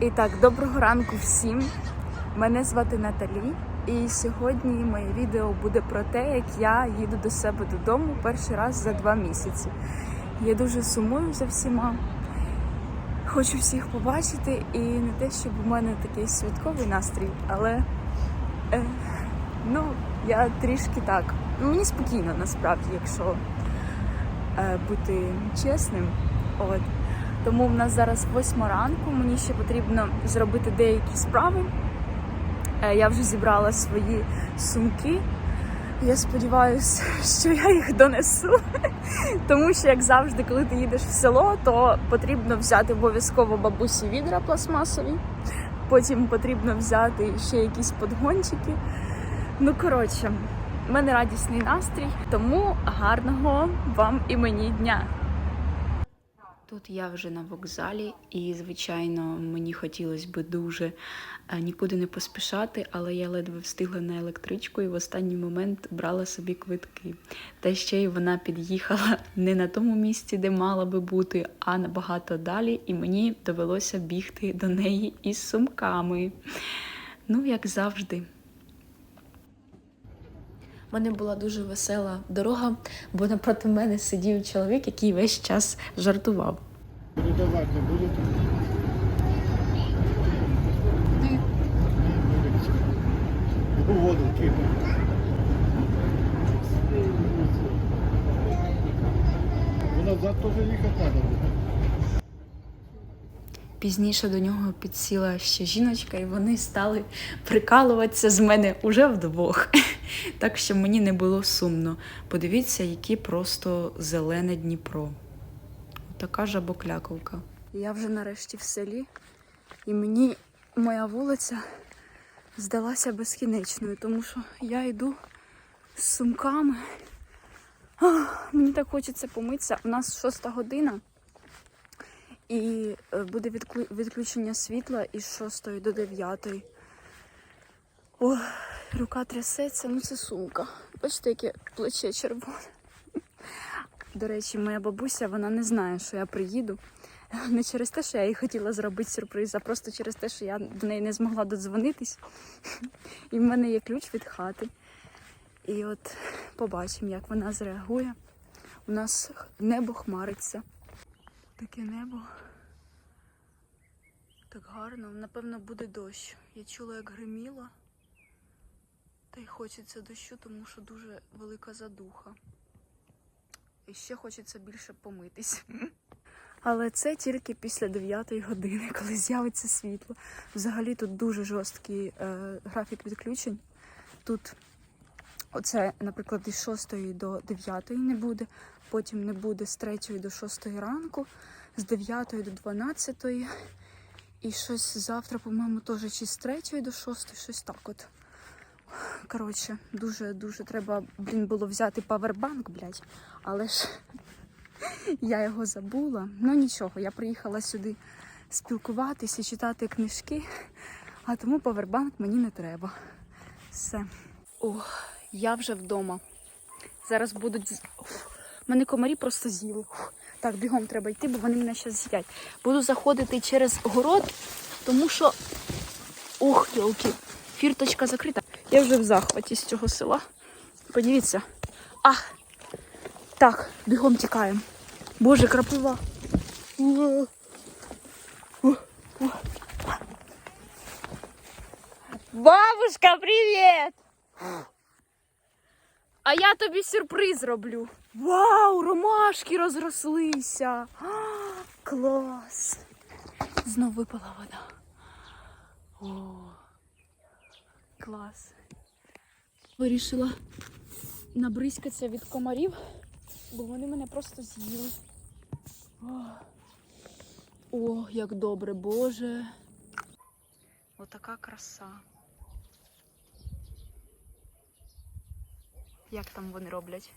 І так, доброго ранку всім. Мене звати Наталі, і сьогодні моє відео буде про те, як я їду до себе додому перший раз за два місяці. Я дуже сумую за всіма. Хочу всіх побачити, і не те, щоб у мене такий святковий настрій, але е, ну, я трішки так. Ну, мені спокійно насправді, якщо е, бути чесним. От. Тому в нас зараз восьма ранку, мені ще потрібно зробити деякі справи. Е, Я вже зібрала свої сумки. Я сподіваюся, що я їх донесу. Тому що, як завжди, коли ти їдеш в село, то потрібно взяти обов'язково бабусі відра пластмасові. Потім потрібно взяти ще якісь подгончики. Ну, коротше, в мене радісний настрій, тому гарного вам і мені дня. Тут я вже на вокзалі, і, звичайно, мені хотілося би дуже е, нікуди не поспішати, але я ледве встигла на електричку і в останній момент брала собі квитки. Та ще й вона під'їхала не на тому місці, де мала би бути, а набагато далі, і мені довелося бігти до неї із сумками. Ну, як завжди. У мене була дуже весела дорога, бо напроти мене сидів чоловік, який весь час жартував. Передавать не будете? У воду кину. Ну, назад теж їхати треба. Пізніше до нього підсіла ще жіночка, і вони стали прикалуватися з мене уже вдвох. Так що мені не було сумно. Подивіться, які просто зелене Дніпро. Така жабокляковка. Я вже нарешті в селі, і мені моя вулиця здалася безкінечною, тому що я йду з сумками. Ах, мені так хочеться помитися. У нас шоста година. І е, буде відключення світла із 6 до 9. О, рука трясеться, ну це сумка. Бачите, яке плече червоне. До речі, моя бабуся вона не знає, що я приїду. Не через те, що я їй хотіла зробити сюрприз, а просто через те, що я до неї не змогла додзвонитись. І в мене є ключ від хати. І от побачимо, як вона зреагує. У нас небо хмариться. Таке небо. Так гарно. Напевно, буде дощ. Я чула, як гриміло. Та й хочеться дощу, тому що дуже велика задуха. І ще хочеться більше помитись. Але це тільки після 9 години, коли з'явиться світло. Взагалі тут дуже жорсткий е, графік відключень. Тут оце, наприклад, із 6 до 9 не буде, потім не буде з 3 до 6 ранку, з 9 до 12. І щось завтра, по-моєму, теж чи з 3 до 6, щось так от. Коротше, дуже-дуже треба, блін, було взяти павербанк, блядь. Але ж я його забула. Ну нічого, я приїхала сюди спілкуватися, читати книжки, а тому павербанк мені не треба. Все. О, я вже вдома. Зараз будуть. Мене комарі просто з'їли. Так, бігом треба йти, бо вони мене зараз з'їдять. Буду заходити через город, тому що. Ух, йолки, фірточка закрита. Я вже в захваті з цього села. Подивіться. А! Так, бігом тікаємо. Боже, крапива. Бабушка, привіт! А я тобі сюрприз роблю. Вау, ромашки розрослися. А, клас. Знов випала вода. О, клас. Вирішила набризкатися від комарів, бо вони мене просто з'їли. О, як добре, Боже. Отака краса. Як там вони роблять?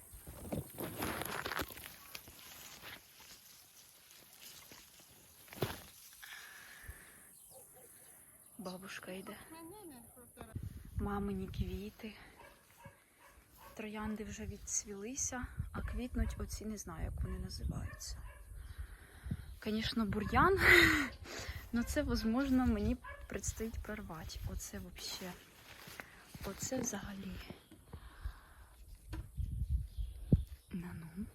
Бабушка йде. Мамині квіти. Троянди вже відцвілися, а квітнуть оці не знаю, як вони називаються. Звісно, бур'ян. Ну це, возможно, мені предстоїть прорвати. Оце взагалі. Оце взагалі. На ну.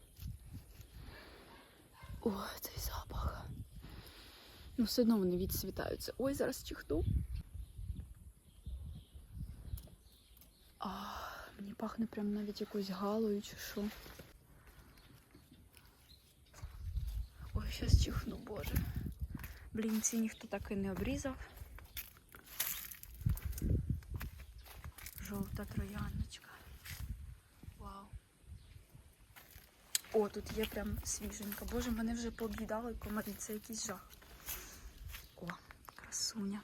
О, цей запах. Ну, все одно вони відсвітаються. Ой, зараз чихну. А, пахне прям навіть якоюсь галою чи що. Ой, щас чихну, боже. Блін, ці ніхто так і не обрізав. Жовта трояночка. Вау. О, тут є прям свіженька. Боже, мене вже пооб'їдали комарі, це якийсь жах. О, красуня.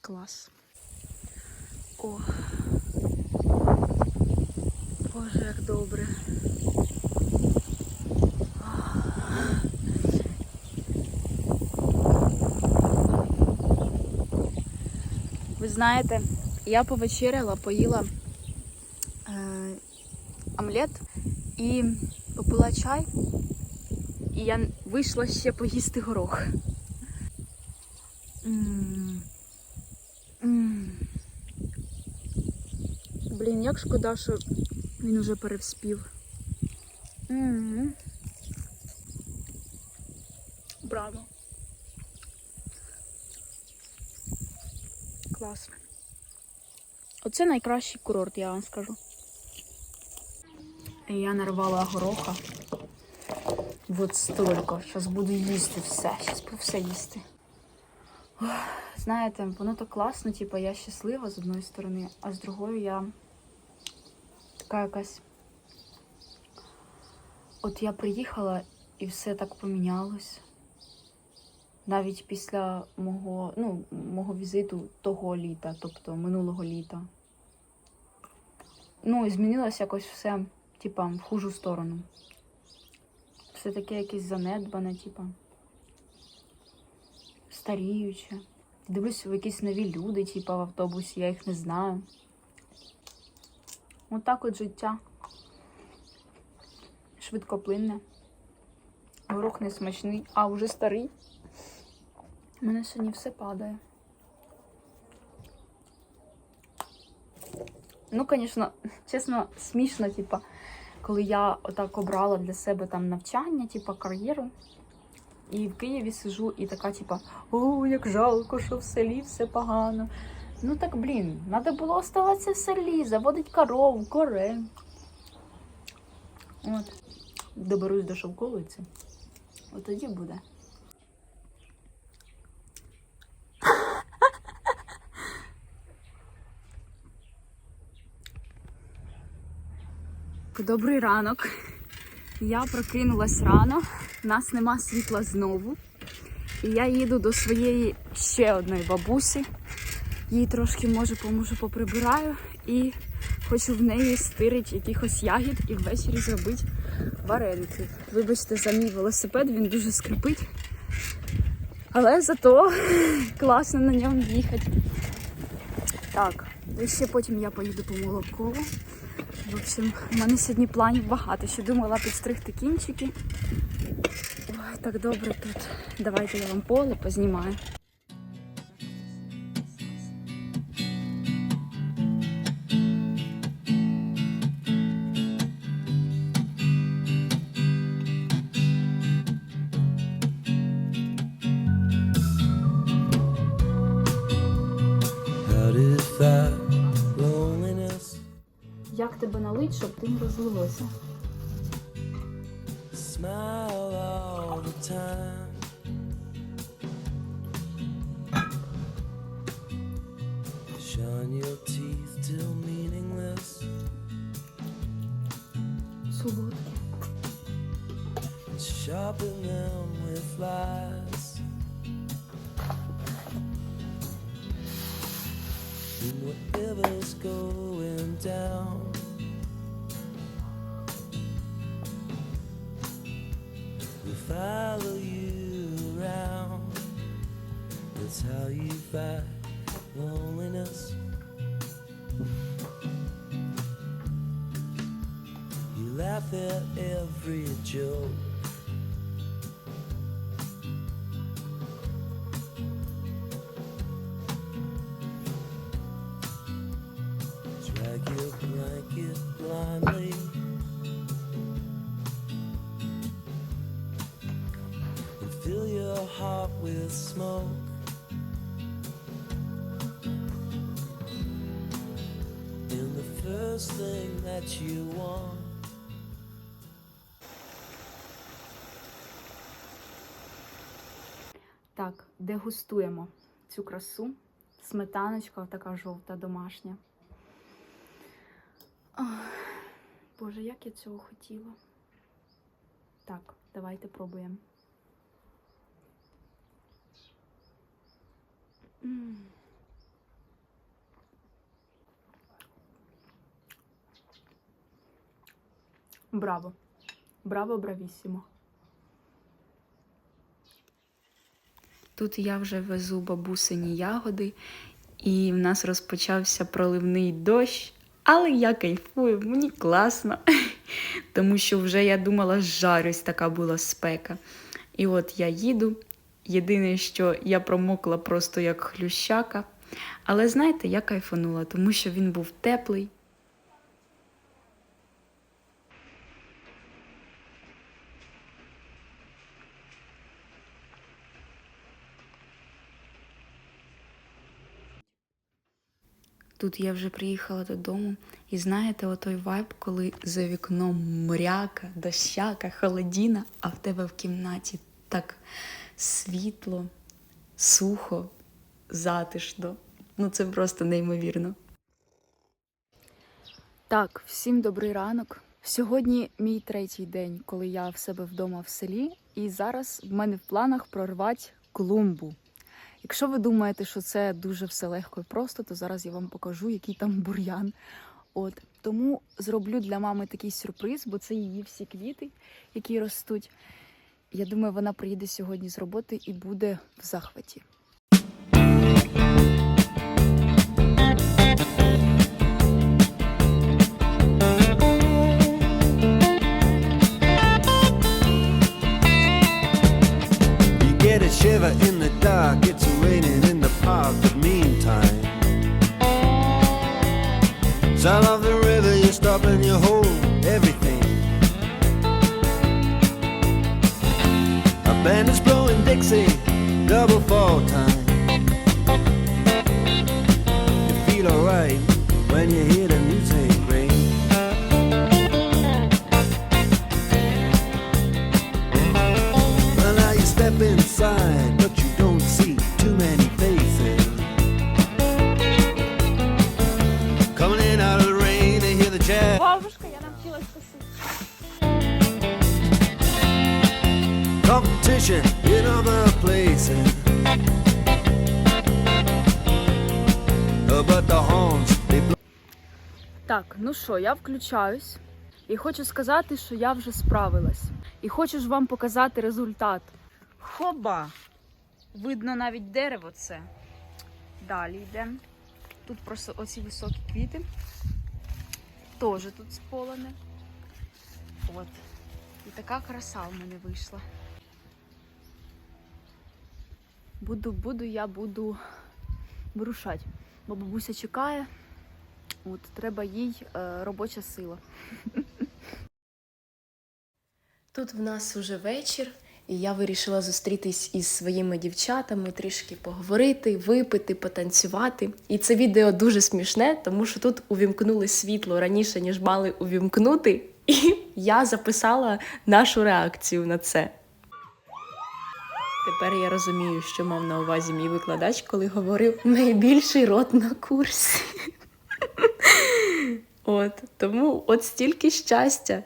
Клас. О. Боже, як добре. Ви знаєте, я повечеряла, поїла е, омлет і попила чай, і я вийшла ще поїсти горох. М. М. Блін, як шкода, що він уже перевспів. М. Браво. Клас. Оце найкращий курорт, я вам скажу. Я нарвала гороха. Вот столько. Зараз буду їсти все. Зараз буду все їсти. Знаєте, воно так класно, типу, я щаслива з одної сторони, а з другої я така якась. От я приїхала і все так помінялось. Навіть після мого, ну, мого візиту того літа, тобто минулого літа. Ну, і змінилось якось все, типа, в хужу сторону. Все таке якесь занедбане, типа. Старіюче. Дивлюсь, в якісь нові люди, типа, в автобусі, я їх не знаю. Отак от життя. Швидкоплинне. Горох не смачний, а вже старий. У мене сьогодні все падає. Ну, звісно, чесно, смішно, типа, коли я отак обрала для себе там навчання, типа кар'єру. І в Києві сижу і така, типа, о, як жалко, що в селі все погано. Ну так, блін, треба було оставатися в селі, заводити коров, коре. От. Доберусь до шовковиці. От тоді буде. Добрий ранок. Я прокинулась рано, нас нема світла знову. І я їду до своєї ще одної бабусі. Їй трошки може поможу поприбираю і хочу в неї стирити якихось ягід і ввечері зробити вареники. Вибачте за мій велосипед, він дуже скрипить. Але зато класно на ньому їхати. Так, і ще потім я поїду по молокову. В общем, у мене сьогодні планів багато. Ще думала підстригти кінчики. Ой, так добре тут. Давайте я вам поле познімаю. Як тебе налить, щоб ти не розлилося? Smile all the time. Shine your teeth till meaningless. Солодке. Sharpen them with lies. And whatever's going down. Follow you around. That's how you fight loneliness. You laugh at every joke. First thing that you want. Так, дегустуємо цю красу. Сметаночка така жовта, домашня. Ах, Боже, як я цього хотіла. Так, давайте пробуємо. М. Браво! Браво, бравісімо! Тут я вже везу бабусині ягоди, і в нас розпочався проливний дощ. Але я кайфую, мені класно. Тому що вже я думала, жарюсь, така була спека. І от я їду. Єдине, що я промокла просто як хлющака. Але знаєте, я кайфанула, тому що він був теплий. Тут я вже приїхала додому, і знаєте, отой вайб, коли за вікном мряка, дощака, холодіна, а в тебе в кімнаті так світло, сухо, затишно. Ну це просто неймовірно. Так, всім добрий ранок. Сьогодні мій третій день, коли я в себе вдома в селі, і зараз в мене в планах прорвати клумбу. Якщо ви думаєте, що це дуже все легко і просто, то зараз я вам покажу, який там бур'ян. От тому зроблю для мами такий сюрприз, бо це її всі квіти, які ростуть. Я думаю, вона приїде сьогодні з роботи і буде в захваті. And you hold everything. A band is blowing Dixie, double fall time. You feel alright when you hear Competition in other places. But the horns, they blow. Так, ну що, я включаюсь і хочу сказати, що я вже справилась. І хочу ж вам показати результат. Хоба! Видно навіть дерево це. Далі йдемо. Тут просто оці високі квіти. Теж тут сполоне. От. І така краса в мене вийшла. Буду, буду, я буду вирушати. Бо бабуся чекає. От, треба їй е, робоча сила. Тут в нас уже вечір, і я вирішила зустрітись із своїми дівчатами, трішки поговорити, випити, потанцювати. І це відео дуже смішне, тому що тут увімкнули світло раніше, ніж мали увімкнути, і я записала нашу реакцію на це. Тепер я розумію, що мав на увазі мій викладач, коли говорив найбільший рот на курсі. От тому от стільки щастя.